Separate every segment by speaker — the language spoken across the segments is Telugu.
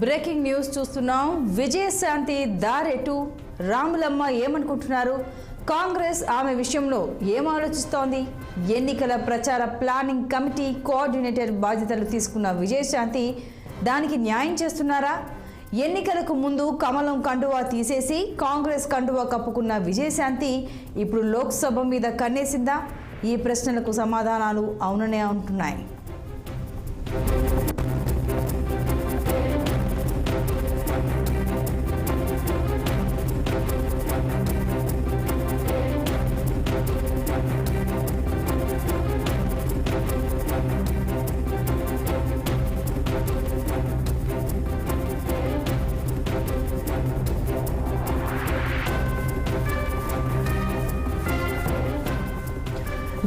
Speaker 1: బ్రేకింగ్ న్యూస్ చూస్తున్నాం. విజయశాంతి దారెటు రాములమ్మ ఏమనుకుంటున్నారు? కాంగ్రెస్ ఆమె విషయంలో ఏం ఆలోచిస్తోంది? ఎన్నికల ప్రచార ప్లానింగ్ కమిటీ కోఆర్డినేటర్ బాధ్యతలు తీసుకున్న విజయశాంతి దానికి న్యాయం చేస్తున్నారా? ఎన్నికలకు ముందు కమలం కండువా తీసేసి కాంగ్రెస్ కండువా కప్పుకున్న విజయశాంతి ఇప్పుడు లోక్సభ మీద కన్నేసిందా? ఈ ప్రశ్నలకు సమాధానాలు అవుననే ఉంటున్నాయి.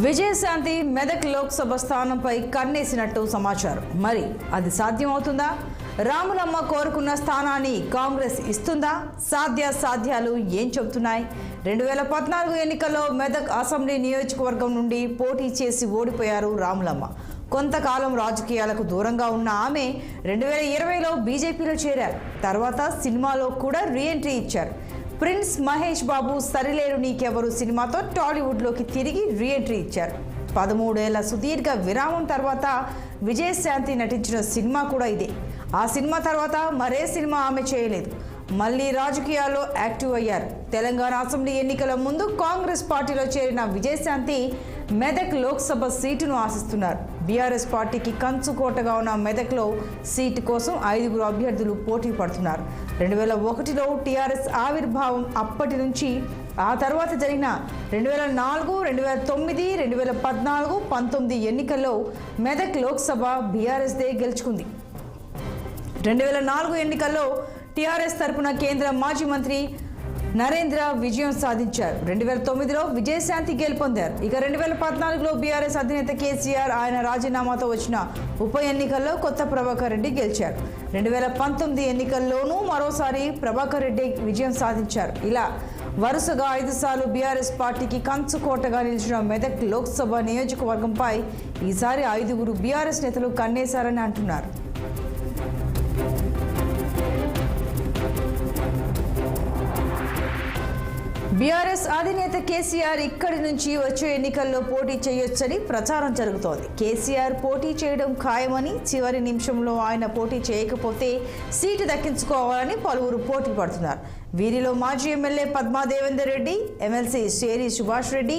Speaker 1: విజయశాంతి మెదక్ లోక్సభ స్థానంపై కన్నేసినట్టు సమాచారం. మరి అది సాధ్యమవుతుందా? రాములమ్మ కోరుకున్న స్థానాన్ని కాంగ్రెస్ ఇస్తుందా? సాధ్య సాధ్యాలు ఏం చెబుతున్నాయి? రెండు వేల పద్నాలుగు ఎన్నికల్లో మెదక్ అసెంబ్లీ నియోజకవర్గం నుండి పోటీ చేసి ఓడిపోయారు రాములమ్మ. కొంతకాలం రాజకీయాలకు దూరంగా ఉన్న ఆమె రెండు వేల ఇరవైలో బీజేపీలో చేరారు. తర్వాత సినిమాలో కూడా రీఎంట్రీ ఇచ్చారు. ప్రిన్స్ మహేష్ బాబు సరిలేరు నీకెవరు సినిమాతో టాలీవుడ్లోకి తిరిగి రీఎంట్రీ ఇచ్చారు. పదమూడేళ్ళ సుదీర్ఘ విరామం తర్వాత విజయశాంతి నటించిన సినిమా కూడా ఇదే. ఆ సినిమా తర్వాత మరే సినిమా ఆమె చేయలేదు. మళ్ళీ రాజకీయాల్లో యాక్టివ్ అయ్యారు. తెలంగాణ అసెంబ్లీ ఎన్నికల ముందు కాంగ్రెస్ పార్టీలో చేరిన విజయశాంతి మెదక్ లోక్సభ సీటును ఆశిస్తున్నారు. బీఆర్ఎస్ పార్టీకి కంచుకోటగా ఉన్న మెదక్లో సీటు కోసం ఐదుగురు అభ్యర్థులు పోటీ పడుతున్నారు. రెండు వేల ఒకటిలో టీఆర్ఎస్ ఆవిర్భావం అప్పటి నుంచి ఆ తర్వాత జరిగిన రెండు వేల నాలుగు రెండు వేల తొమ్మిది రెండు వేల పద్నాలుగు పంతొమ్మిది ఎన్నికల్లో మెదక్ లోక్సభ బీఆర్ఎస్దే గెలుచుకుంది. రెండు వేల నాలుగు ఎన్నికల్లో టీఆర్ఎస్ తరపున కేంద్ర మాజీ మంత్రి నరేంద్ర విజయం సాధించారు. రెండు వేల తొమ్మిదిలో విజయశాంతి గెలుపొందారు. ఇక రెండు వేల పద్నాలుగులో బీఆర్ఎస్ అధినేత కేసీఆర్ ఆయన రాజీనామాతో వచ్చిన ఉప ఎన్నికల్లో కొత్త ప్రభాకర్ రెడ్డి గెలిచారు. రెండు వేల పంతొమ్మిది ఎన్నికల్లోనూ మరోసారి ప్రభాకర్ రెడ్డి విజయం సాధించారు. ఇలా వరుసగా ఐదు సార్లు బీఆర్ఎస్ పార్టీకి కంచుకోటగా నిలిచిన మెదక్ లోక్సభ నియోజకవర్గంపై ఈసారి ఐదుగురు బీఆర్ఎస్ నేతలు కన్నేశారని అంటున్నారు. బీఆర్ఎస్ అధినేత కేసీఆర్ ఇక్కడి నుంచి వచ్చే ఎన్నికల్లో పోటీ చేయొచ్చని ప్రచారం జరుగుతోంది. కేసీఆర్ పోటీ చేయడం ఖాయమని చివరి నిమిషంలో ఆయన పోటీ చేయకపోతే సీటు దక్కించుకోవాలని పలువురు పోటీ పడుతున్నారు. వీరిలో మాజీ ఎమ్మెల్యే పద్మా దేవేందర్ రెడ్డి ఎమ్మెల్సీ శేరి సుభాష్ రెడ్డి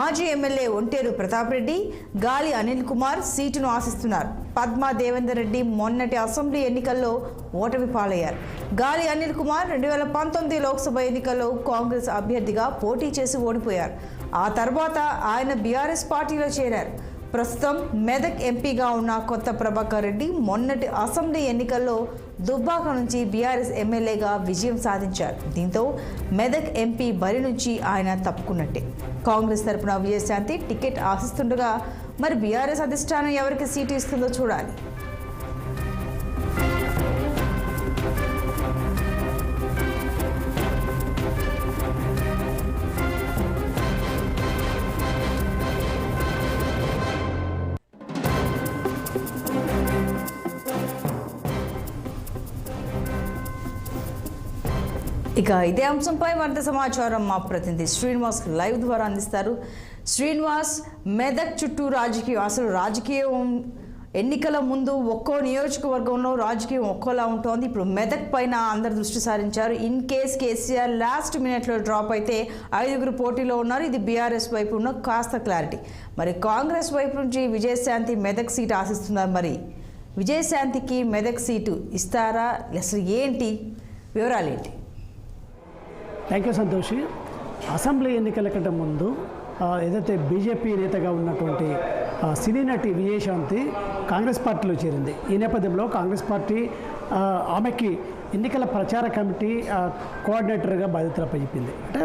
Speaker 1: మాజీ ఎమ్మెల్యే ఒంటేరు ప్రతాప్ రెడ్డి గాలి అనిల్ కుమార్ సీటును ఆశిస్తున్నారు. పద్మా దేవేందర్ రెడ్డి మొన్నటి అసెంబ్లీ ఎన్నికల్లో ఓటమి పాలయ్యారు. గాలి అనిల్ కుమార్ రెండు వేల పంతొమ్మిది లోక్సభ ఎన్నికల్లో కాంగ్రెస్ అభ్యర్థిగా పోటీ చేసి ఓడిపోయారు. ఆ తర్వాత ఆయన బీఆర్ఎస్ పార్టీలో చేరారు. ప్రస్తుతం మెదక్ ఎంపీగా ఉన్న కొత్త ప్రభాకర్ రెడ్డి మొన్నటి అసెంబ్లీ ఎన్నికల్లో దుబ్బాక నుంచి బీఆర్ఎస్ ఎమ్మెల్యేగా విజయం సాధించారు. దీంతో మెదక్ ఎంపీ బరి నుంచి ఆయన తప్పుకున్నట్టే. కాంగ్రెస్ తరపున విజయశాంతి టికెట్ ఆశిస్తుండగా మరి బీఆర్ఎస్ అధిష్టానం ఎవరికి సీటు ఇస్తుందో చూడాలి. ఇక ఇదే అంశంపై మరింత సమాచారం మా ప్రతినిధి శ్రీనివాస్ లైవ్ ద్వారా అందిస్తారు. శ్రీనివాస్ మెదక్ చుట్టూ రాజకీయం అసలు రాజకీయం ఎన్నికల ముందు ఒక్కో నియోజకవర్గంలో రాజకీయం ఒక్కోలా ఉంటుంది. ఇప్పుడు మెదక్ పైన అందరు దృష్టి సారించారు. ఇన్ కేస్ కేసీఆర్ లాస్ట్ మినిట్లో డ్రాప్ అయితే ఐదుగురు పోటీలో ఉన్నారు. ఇది బీఆర్ఎస్ వైపు ఉన్న కాస్త క్లారిటీ. మరి కాంగ్రెస్ వైపు నుంచి విజయశాంతి మెదక్ సీట్ ఆశిస్తున్నారు మరి? విజయశాంతికి మెదక్ సీటు ఇస్తారా? అసలు ఏంటి? వివరాలు ఏంటి
Speaker 2: థ్యాంక్ యూ సంతోషి అసెంబ్లీ ఎన్నికల కంటే ముందు ఏదైతే బీజేపీ నేతగా ఉన్నటువంటి సినీ నటి విజయశాంతి కాంగ్రెస్ పార్టీలో చేరింది. ఈ నేపథ్యంలో కాంగ్రెస్ పార్టీ ఆమెకి ఎన్నికల ప్రచార కమిటీ కోఆర్డినేటర్గా బాధ్యతలపై చెప్పింది అంటే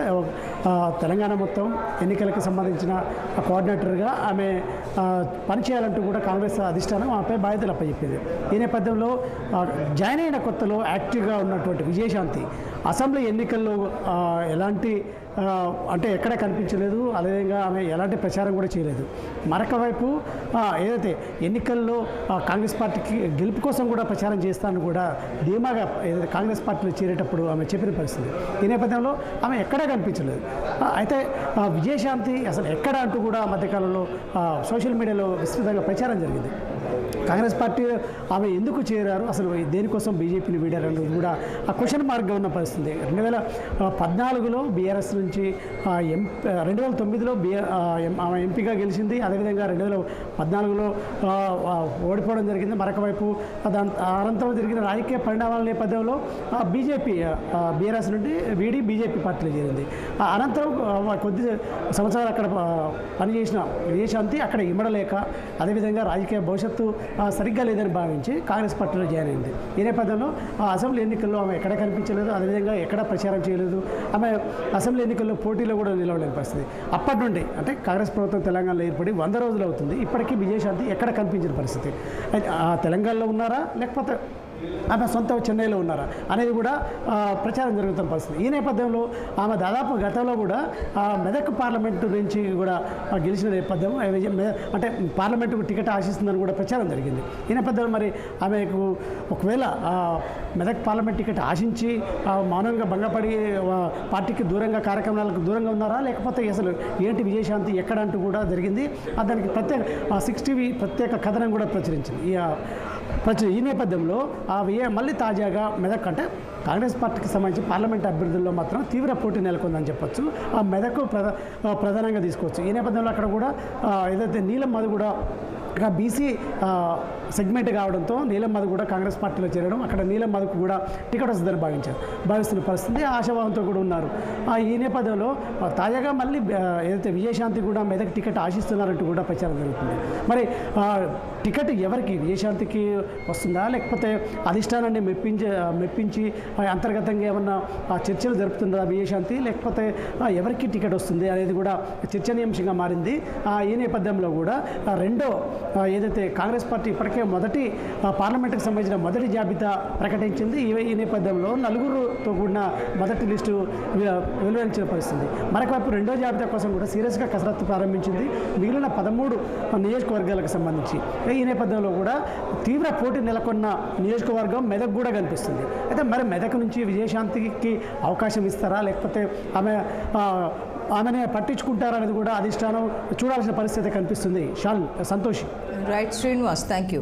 Speaker 2: తెలంగాణ మొత్తం ఎన్నికలకు సంబంధించిన కోఆర్డినేటర్గా ఆమె పనిచేయాలంటూ కూడా కాంగ్రెస్ అధిష్టానం ఆమెపై బాధ్యతలు అప్పచెప్పింది. ఈ నేపథ్యంలో జాయిన్ అయిన కొత్తలో యాక్టివ్గా ఉన్నటువంటి విజయశాంతి అసెంబ్లీ ఎన్నికల్లో ఎలాంటి అంటే ఎక్కడ కనిపించలేదు. అదేవిధంగా ఆమె ఎలాంటి ప్రచారం కూడా చేయలేదు. మరొక వైపు ఏదైతే ఎన్నికల్లో కాంగ్రెస్ పార్టీకి గెలుపు కోసం కూడా ప్రచారం చేస్తానని కూడా ధీమాగా ఏదైతే కాంగ్రెస్ పార్టీలో చేరేటప్పుడు ఆమె చెప్పిన పరిస్థితి. ఈ నేపథ్యంలో ఆమె ఎక్కడా కనిపించలేదు. అయితే ఆ, విజయశాంతి అసలు ఎక్కడ అంటూ కూడా మధ్యకాలంలో సోషల్ మీడియాలో విస్తృతంగా ప్రచారం జరిగింది. కాంగ్రెస్ పార్టీ ఆమె ఎందుకు చేరారు? అసలు దేనికోసం బీజేపీని వీడారు కూడా ఆ క్వశ్చన్ మార్క్గా ఉన్న పరిస్థితి. రెండు వేల పద్నాలుగులో బీఆర్ఎస్ నుంచి ఎం రెండు వేల తొమ్మిదిలో బీఆర్ ఆమె ఎంపీగా గెలిచింది. అదేవిధంగా రెండు వేల పద్నాలుగులో ఓడిపోవడం జరిగింది. మరొక వైపు దాని అనంతరం జరిగిన రాజకీయ పరిణామాల నేపథ్యంలో ఆ, బీజేపీ బీఆర్ఎస్ నుండి వీడి బీజేపీ పార్టీలో చేరింది. ఆ అనంతరం కొద్ది సంవత్సరాలు అక్కడ పనిచేసిన విజయశాంతి అక్కడ ఇమ్మడలేక అదేవిధంగా రాజకీయ భవిష్యత్ ఆ, సరిగ్గా లేదని భావించి కాంగ్రెస్ పార్టీలో జాయిన్ అయింది. ఈ నేపథ్యంలో ఆ అసెంబ్లీ ఎన్నికల్లో ఆమె ఎక్కడ కనిపించలేదు అదేవిధంగా ఎక్కడ ప్రచారం చేయలేదు. ఆమె అసెంబ్లీ ఎన్నికల్లో పోటీలో కూడా నిలవలేని పరిస్థితి. అప్పటి నుండి అంటే కాంగ్రెస్ ప్రభుత్వం తెలంగాణలో ఏర్పడి వంద రోజులు అవుతుంది. ఇప్పటికీ విజయశాంతి ఎక్కడ కనిపించిన పరిస్థితి. అయితే ఆ తెలంగాణలో ఉన్నారా? లేకపోతే ఆమె సొంత చెన్నైలో ఉన్నారా అనేది కూడా ప్రచారం జరుగుతున్న పరిస్థితి. ఈ నేపథ్యంలో ఆమె దాదాపు గతంలో కూడా మెదక్ పార్లమెంటు నుంచి కూడా గెలిచిన నేపథ్యం అంటే పార్లమెంటుకు టికెట్ ఆశిస్తుందని కూడా ప్రచారం జరిగింది. ఈ నేపథ్యంలో మరి ఆమెకు ఒకవేళ మెదక్ పార్లమెంట్ టికెట్ ఆశించి ఆ, మౌనంగా భంగపడి పార్టీకి దూరంగా కార్యక్రమాలకు దూరంగా ఉన్నారా? లేకపోతే అసలు ఏంటి విజయశాంతి ఎక్కడ అంటూ కూడా జరిగింది? దానికి ప్రత్యేక సిక్స్ టీవీ ప్రత్యేక కథనం కూడా ప్రచురించింది. ఈ ప్రచురి ఈ నేపథ్యంలో ఆ విజయ మళ్ళీ తాజాగా మెదక్ అంటే కాంగ్రెస్ పార్టీకి సంబంధించి పార్లమెంట్ అభ్యర్థుల్లో మాత్రం తీవ్ర పోటీ నెలకొందని చెప్పొచ్చు. ఆ మెదక్ ప్రధా ప్రధానంగా తీసుకోవచ్చు. ఈ నేపథ్యంలో అక్కడ కూడా ఏదైతే నీలం మధు కూడా ఇక బీసీ సెగ్మెంట్ కావడంతో నీలం మధు కూడా కాంగ్రెస్ పార్టీలో చేరడం అక్కడ నీలం మధుకు కూడా టికెట్ వస్తుందని భావించారు. భావిస్తున్న పరిస్థితి ఆశాభావంతో కూడా ఉన్నారు. ఆ, ఈ నేపథ్యంలో తాజాగా మళ్ళీ ఏదైతే విజయశాంతి కూడా మెదక్ టికెట్ ఆశిస్తున్నారంటూ కూడా ప్రచారం జరుగుతుంది. మరి ఆ, టికెట్ ఎవరికి? విజయశాంతికి వస్తుందా? లేకపోతే అధిష్టానాన్ని మెప్పించి మెప్పించి ఆ, అంతర్గతంగా ఏమన్నా ఆ, చర్చలు జరుపుతుందా విజయశాంతి? లేకపోతే ఎవరికి టికెట్ వస్తుంది అనేది కూడా చర్చనీయాంశంగా మారింది. ఆ, ఈ నేపథ్యంలో కూడా రెండో ఏదైతే కాంగ్రెస్ పార్టీ ఇప్పటికే మొదటి పార్లమెంట్కి పార్లమెంటుకు సంబంధించిన మొదటి జాబితా ప్రకటించింది ఈ ఈ నేపథ్యంలో నలుగురుతో కూడిన మొదటి లిస్టు వెలువరించిన పరిస్థితి మరొక వైపు రెండో జాబితా కోసం కూడా సీరియస్గా కసరత్తు ప్రారంభించింది మిగిలిన పదమూడు నియోజకవర్గాలకు సంబంధించి. ఈ నేపథ్యంలో కూడా తీవ్ర పోటీ నెలకొన్న నియోజకవర్గం మెదక్ కూడా కనిపిస్తుంది. అయితే మరి మెదక్ నుంచి విజయశాంతికి అవకాశం ఇస్తారా? లేకపోతే ఆమె ఆమెనే పట్టించుకుంటారనేది కూడా అధిష్టానం చూడాల్సిన పరిస్థితి కనిపిస్తుంది. Shawl Santosh.
Speaker 1: Right Srinivas thank you